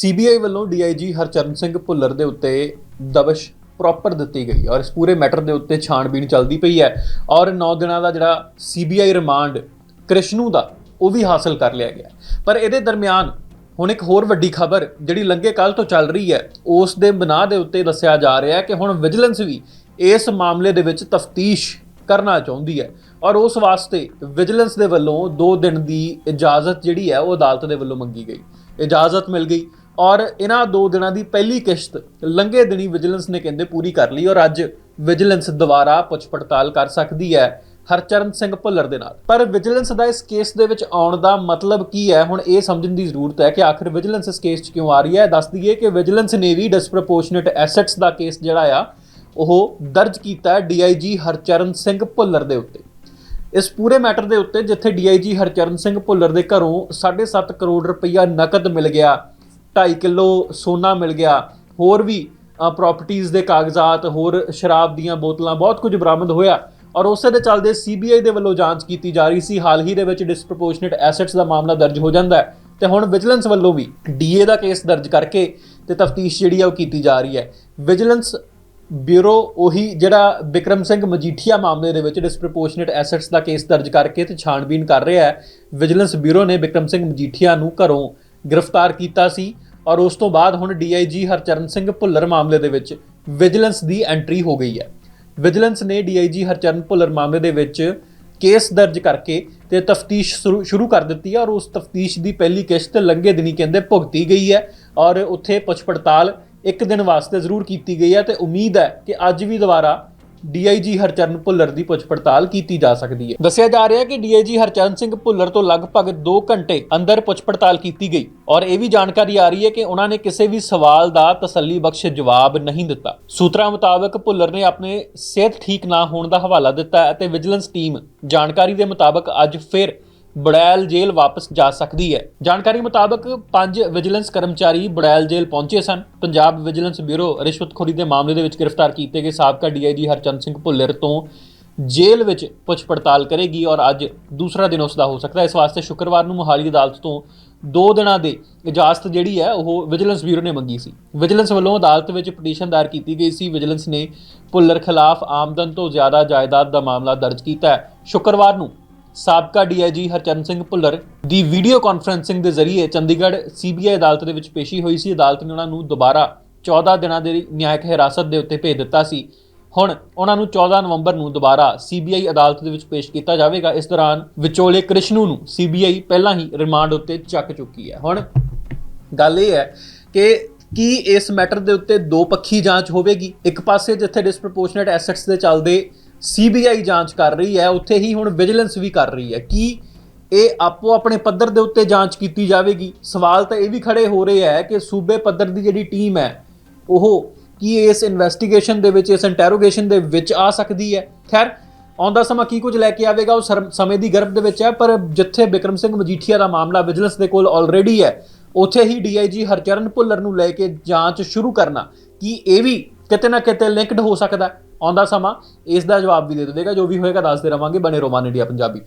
CBI ਵੱਲੋਂ DIG Harcharan Singh Bhullar ਦੇ ਉੱਤੇ ਦਬਸ਼ ਪ੍ਰੋਪਰ ਦਿੱਤੀ ਗਈ ਔਰ ਇਸ ਪੂਰੇ ਮੈਟਰ ਦੇ ਉੱਤੇ ਛਾਣਬੀਣ ਚੱਲਦੀ ਪਈ ਹੈ ਔਰ 9 ਦਿਨਾਂ ਦਾ ਜਿਹੜਾ ਸੀਬੀਆਈ ਰਿਮਾਂਡ ਕ੍ਰਿਸ਼ਨੂ ਦਾ, ਉਹ ਵੀ ਹਾਸਲ ਕਰ ਲਿਆ ਗਿਆ ਪਰ ਇਹਦੇ ਦਰਮਿਆਨ ਹੁਣ ਇੱਕ ਹੋਰ ਵੱਡੀ ਖਬਰ ਜਿਹੜੀ ਲੰਗੇ ਕੱਲ ਤੋਂ ਚੱਲ ਰਹੀ ਹੈ, ਉਸ ਦੇ ਬਣਾ ਦੇ ਉੱਤੇ ਦੱਸਿਆ ਜਾ ਰਿਹਾ ਹੈ ਕਿ ਹੁਣ ਵਿਜੀਲੈਂਸ ਵੀ ਇਸ ਮਾਮਲੇ ਦੇ ਵਿੱਚ ਤਫਤੀਸ਼ ਕਰਨਾ ਚਾਹੁੰਦੀ ਹੈ ਔਰ ਉਸ ਵਾਸਤੇ ਵਿਜੀਲੈਂਸ ਦੇ ਵੱਲੋਂ 2 ਦਿਨ ਦੀ ਇਜਾਜ਼ਤ ਜਿਹੜੀ ਹੈ, ਉਹ ਅਦਾਲਤ ਦੇ ਵੱਲੋਂ ਮੰਗੀ ਗਈ। ਇਜਾਜ਼ਤ ਮਿਲ ਗਈ ਔਰ ਇਹਨਾਂ ਦੋ ਦਿਨਾਂ ਦੀ ਪਹਿਲੀ ਕਿਸ਼ਤ ਲੰਘੇ ਦਿਨੀ ਵਿਜੀਲੈਂਸ ਨੇ ਕਹਿੰਦੇ ਪੂਰੀ ਕਰ ਲਈ ਔਰ ਅੱਜ ਵਿਜੀਲੈਂਸ ਦੁਬਾਰਾ ਪੁੱਛ ਪੜਤਾਲ ਕਰ ਸਕਦੀ ਹੈ ਹਰਚਰਨ ਸਿੰਘ ਭੁੱਲਰ ਦੇ ਨਾਲ। ਪਰ ਵਿਜੀਲੈਂਸ ਦਾ ਇਸ ਕੇਸ ਦੇ ਵਿੱਚ ਆਉਣ ਦਾ ਮਤਲਬ ਕੀ ਹੈ? ਹੁਣ ਇਹ ਸਮਝਣ ਦੀ ਜ਼ਰੂਰਤ ਹੈ ਕਿ ਆਖਿਰ ਵਿਜੀਲੈਂਸ ਇਸ ਕੇਸ 'ਚ ਕਿਉਂ ਆ ਰਹੀ ਹੈ? ਦੱਸ ਦਈਏ ਕਿ ਵਿਜੀਲੈਂਸ ਨੇ ਵੀ ਡਿਸਪ੍ਰੋਪੋਰਸ਼ਨੇਟ ਐਸੈਟਸ ਦਾ ਕੇਸ ਜਿਹੜਾ ਆ, ਉਹ ਦਰਜ ਕੀਤਾ ਹੈ ਡੀਆਈਜੀ ਹਰਚਰਨ ਸਿੰਘ ਭੁੱਲਰ ਦੇ ਉੱਤੇ। ਇਸ ਪੂਰੇ ਮੈਟਰ ਦੇ ਉੱਤੇ ਜਿੱਥੇ ਡੀਆਈਜੀ ਹਰਚਰਨ ਸਿੰਘ ਭੁੱਲਰ ਦੇ ਘਰੋਂ 7.5 ਕਰੋੜ ਰੁਪਈਆ ਨਕਦ ਮਿਲ ਗਿਆ 2.5 ਕਿਲੋ ਸੋਨਾ ਮਿਲ ਗਿਆ। ਹੋਰ ਵੀ ਪ੍ਰਾਪਰਟੀਆਂ ਦੇ ਕਾਗਜ਼ਾਤ, ਹੋਰ ਸ਼ਰਾਬ ਦੀਆਂ ਬੋਤਲਾਂ, ਬਹੁਤ ਕੁਝ ਬਰਾਮਦ ਹੋਇਆ। ਔਰ ਉਸੇ ਦੇ ਚੱਲਦੇ ਸੀਬੀਆਈ ਦੇ ਵੱਲੋਂ ਜਾਂਚ ਕੀਤੀ ਜਾ ਰਹੀ ਸੀ। ਹਾਲ ਹੀ ਦੇ ਵਿੱਚ ਡਿਸਪ੍ਰੋਪੋਰਸ਼ਨੇਟ ਐਸੈਟਸ ਦਾ ਮਾਮਲਾ ਦਰਜ ਹੋ ਜਾਂਦਾ ਹੈ। ਤੇ ਹੁਣ ਵਿਜੀਲੈਂਸ ਵੱਲੋਂ ਵੀ ਡੀਏ ਦਾ ਕੇਸ ਦਰਜ ਕਰਕੇ ਤੇ ਤਫਤੀਸ਼ ਜਿਹੜੀ ਆ ਉਹ ਕੀਤੀ ਜਾ ਰਹੀ ਹੈ। ਵਿਜੀਲੈਂਸ ਬਿਊਰੋ ਉਹੀ ਜਿਹੜਾ ਵਿਕਰਮ ਸਿੰਘ ਮਜੀਠੀਆ ਮਾਮਲੇ ਦੇ ਵਿੱਚ ਡਿਸਪ੍ਰੋਪੋਰਸ਼ਨੇਟ ਐਸੈਟਸ ਦਾ ਕੇਸ ਦਰਜ ਕਰਕੇ ਤੇ ਛਾਣਬੀਨ ਕਰ ਰਿਹਾ ਹੈ। ਵਿਜੀਲੈਂਸ ਬਿਊਰੋ ਨੇ ਵਿਕਰਮ ਸਿੰਘ ਮਜੀਠੀਆ ਨੂੰ ਘਰੋਂ ਗ੍ਰਿਫਤਾਰ ਕੀਤਾ ਸੀ। ਔਰ ਉਸ ਤੋਂ ਬਾਅਦ ਹੁਣ ਡੀਆਈਜੀ ਹਰਚਰਨ ਸਿੰਘ ਭੁੱਲਰ ਮਾਮਲੇ ਦੇ ਵਿੱਚ ਵਿਜੀਲੈਂਸ ਦੀ ਐਂਟਰੀ ਹੋ ਗਈ ਹੈ। ਵਿਜੀਲੈਂਸ ਨੇ ਡੀਆਈਜੀ ਹਰਚਰਨ ਭੁੱਲਰ ਮਾਮਲੇ ਦੇ ਵਿੱਚ ਕੇਸ ਦਰਜ ਕਰਕੇ ਤੇ ਤਫਤੀਸ਼ ਸ਼ੁਰੂ ਕਰ ਦਿੱਤੀ ਹੈ ਔਰ ਉਸ ਤਫਤੀਸ਼ ਦੀ ਪਹਿਲੀ ਕਿਸ਼ਤ ਲੰਘੇ ਦਿਨੀ ਕਹਿੰਦੇ ਭੁਗਤੀ ਗਈ ਹੈ ਔਰ ਉੱਥੇ ਪੁੱਛ ਪੜਤਾਲ ਇੱਕ ਦਿਨ ਵਾਸਤੇ ਜ਼ਰੂਰ ਕੀਤੀ ਗਈ ਹੈ ਤੇ ਉਮੀਦ ਹੈ ਕਿ ਅੱਜ ਵੀ ਦੁਬਾਰਾ ਡੀਆਈਜੀ ਹਰਚਰਨ ਭੁੱਲਰ ਦੀ ਪੁੱਛ ਪੜਤਾਲ ਕੀਤੀ ਜਾ ਸਕਦੀ ਹੈ। ਦੱਸਿਆ ਜਾ ਰਿਹਾ ਹੈ ਕਿ ਡੀਆਈਜੀ ਹਰਚਰਨ ਸਿੰਘ ਭੁੱਲਰ ਤੋਂ ਲਗਭਗ 2 ਘੰਟੇ ਅੰਦਰ ਪੁੱਛ ਪੜਤਾਲ ਕੀਤੀ ਗਈ ਔਰ ਇਹ ਵੀ ਜਾਣਕਾਰੀ ਆ ਰਹੀ ਹੈ ਕਿ ਉਹਨਾਂ ਨੇ ਕਿਸੇ ਵੀ ਸਵਾਲ ਦਾ ਤਸੱਲੀ ਬਖਸ਼ ਜਵਾਬ ਨਹੀਂ ਦਿੱਤਾ। ਸੂਤਰਾਂ ਮੁਤਾਬਕ ਭੁੱਲਰ ਨੇ ਆਪਣੇ ਸਿਹਤ ਠੀਕ ਨਾ ਹੋਣ ਦਾ ਹਵਾਲਾ ਦਿੱਤਾ ਅਤੇ ਵਿਜੀਲੈਂਸ ਟੀਮ ਜਾਣਕਾਰੀ ਦੇ ਮੁਤਾਬਕ ਅੱਜ ਫਿਰ ਬੜੈਲ ਜੇਲ੍ਹ ਵਾਪਸ ਜਾ ਸਕਦੀ ਹੈ। ਜਾਣਕਾਰੀ ਮੁਤਾਬਕ ਪੰਜ ਵਿਜੀਲੈਂਸ ਕਰਮਚਾਰੀ ਬੜੈਲ ਜੇਲ੍ਹ ਪਹੁੰਚੇ ਸਨ। ਪੰਜਾਬ ਵਿਜੀਲੈਂਸ ਬਿਊਰੋ ਰਿਸ਼ਵਤਖੋਰੀ ਦੇ ਮਾਮਲੇ ਦੇ ਵਿੱਚ ਗ੍ਰਿਫਤਾਰ ਕੀਤੇ ਗਏ ਸਾਬਕਾ ਡੀਆਈਜੀ ਹਰਚੰਦ ਸਿੰਘ ਭੁੱਲਰ ਤੋਂ ਜੇਲ੍ਹ ਵਿੱਚ ਪੁੱਛ ਪੜਤਾਲ ਕਰੇਗੀ ਔਰ ਅੱਜ ਦੂਸਰਾ ਦਿਨ ਉਸ ਦਾ ਹੋ ਸਕਦਾ ਹੈ। ਇਸ ਵਾਸਤੇ ਸ਼ੁੱਕਰਵਾਰ ਨੂੰ ਮੋਹਾਲੀ ਅਦਾਲਤ ਤੋਂ 2 ਦਿਨਾਂ ਦੇ ਇਜਾਜ਼ਤ ਜਿਹੜੀ ਹੈ, ਉਹ ਵਿਜੀਲੈਂਸ ਬਿਊਰੋ ਨੇ ਮੰਗੀ ਸੀ। ਵਿਜੀਲੈਂਸ ਵੱਲੋਂ ਅਦਾਲਤ ਵਿੱਚ ਪਟੀਸ਼ਨ ਦਾਇਰ ਕੀਤੀ ਗਈ ਸੀ। ਵਿਜੀਲੈਂਸ ਨੇ ਭੁੱਲਰ ਖਿਲਾਫ ਆਮਦਨ ਤੋਂ ਜ਼ਿਆਦਾ ਜਾਇਦਾਦ ਦਾ ਮਾਮਲਾ ਦਰਜ ਕੀਤਾ ਹੈ। ਸ਼ੁੱਕਰਵਾਰ ਨੂੰ ਸਾਬਕਾ ਡੀਆਈਜੀ ਹਰਚਰਨ ਸਿੰਘ ਭੁੱਲਰ ਦੀ ਵੀਡੀਓ ਕਾਨਫਰੈਂਸਿੰਗ ਦੇ ਜ਼ਰੀਏ ਚੰਡੀਗੜ੍ਹ ਸੀਬੀਆਈ ਅਦਾਲਤ ਦੇ ਵਿੱਚ ਪੇਸ਼ੀ ਹੋਈ ਸੀ। ਅਦਾਲਤ ਨੇ ਉਹਨਾਂ ਨੂੰ ਦੁਬਾਰਾ 14 ਦਿਨਾਂ ਦੀ ਨਿਆਇਕ ਹਿਰਾਸਤ ਦੇ ਉੱਤੇ ਭੇਜ ਦਿੱਤਾ ਸੀ। ਹੁਣ ਉਹਨਾਂ ਨੂੰ 14 ਨਵੰਬਰ ਨੂੰ ਦੁਬਾਰਾ ਸੀਬੀਆਈ ਅਦਾਲਤ ਦੇ ਵਿੱਚ ਪੇਸ਼ ਕੀਤਾ ਜਾਵੇਗਾ। ਇਸ ਦੌਰਾਨ ਵਿਚੋਲੇ ਕ੍ਰਿਸ਼ਨੂ ਨੂੰ ਸੀਬੀਆਈ ਪਹਿਲਾਂ ਹੀ ਰਿਮਾਂਡ ਉੱਤੇ ਚੱਕ ਚੁੱਕੀ ਹੈ। ਹੁਣ ਗੱਲ ਇਹ ਹੈ ਕਿ ਕੀ ਇਸ ਮੈਟਰ ਦੇ ਉੱਤੇ ਦੋ ਪੱਖੀ ਜਾਂਚ ਹੋਵੇਗੀ? ਇੱਕ ਪਾਸੇ ਜਿੱਥੇ ਡਿਸਪ੍ਰੋਪੋਰਸ਼ਨੇਟ ਐਸੈਟਸ ਦੇ ਚੱਲਦੇ ਸੀਬੀਆਈ ਜਾਂਚ ਕਰ ਰਹੀ ਹੈ, ਉੱਥੇ ਹੀ ਹੁਣ ਵਿਜੀਲੈਂਸ ਵੀ ਕਰ ਰਹੀ ਹੈ ਕੀ ਇਹ ਆਪੋ ਆਪਣੇ ਪੱਧਰ ਦੇ ਉੱਤੇ ਜਾਂਚ ਕੀਤੀ ਜਾਵੇਗੀ। ਸਵਾਲ ਤਾਂ ਇਹ ਵੀ ਖੜੇ ਹੋ ਰਹੇ ਹੈ ਕਿ ਸੂਬੇ ਪੱਧਰ ਦੀ ਜਿਹੜੀ ਟੀਮ ਹੈ, ਉਹ ਕੀ ਇਸ ਇਨਵੈਸਟੀਗੇਸ਼ਨ ਦੇ ਵਿੱਚ, ਇਸ ਇੰਟਰੋਗੇਸ਼ਨ ਦੇ ਵਿੱਚ ਆ ਸਕਦੀ ਹੈ? ਖੈਰ ਆਉਂਦਾ ਸਮਾਂ ਕੀ ਕੁਝ ਲੈ ਕੇ ਆਵੇਗਾ, ਉਹ ਸਰ- ਸਮੇਂ ਦੀ ਗਰਭ ਦੇ ਵਿੱਚ ਹੈ, ਪਰ ਜਿੱਥੇ ਬਿਕਰਮ ਸਿੰਘ ਮਜੀਠੀਆ ਦਾ ਮਾਮਲਾ ਵਿਜੀਲੈਂਸ ਦੇ ਕੋਲ ਆਲਰੇਡੀ ਹੈ, ਉੱਥੇ ਹੀ ਡੀਆਈਜੀ ਹਰਚਰਨ ਭੁੱਲਰ ਨੂੰ ਲੈ ਕੇ ਜਾਂਚ ਸ਼ੁਰੂ ਕਰਨਾ। ਕੀ ਇਹ ਵੀ ਕਿਤੇ ਨਾ ਕਿਤੇ ਲਿੰਕਡ ਹੋ ਸਕਦਾ ਆਉਂਦਾ ਸਮਾਂ ਇਸ ਦਾ ਜਵਾਬ ਵੀ ਦੇ ਦੇਵੇਗਾ ਜੋ ਵੀ ਹੋਏਗਾ ਦੱਸਦੇ ਰਵਾਂਗੇ ਬਣੇ ਰੋਮਾਨ ਇੰਡੀਆ ਪੰਜਾਬੀ।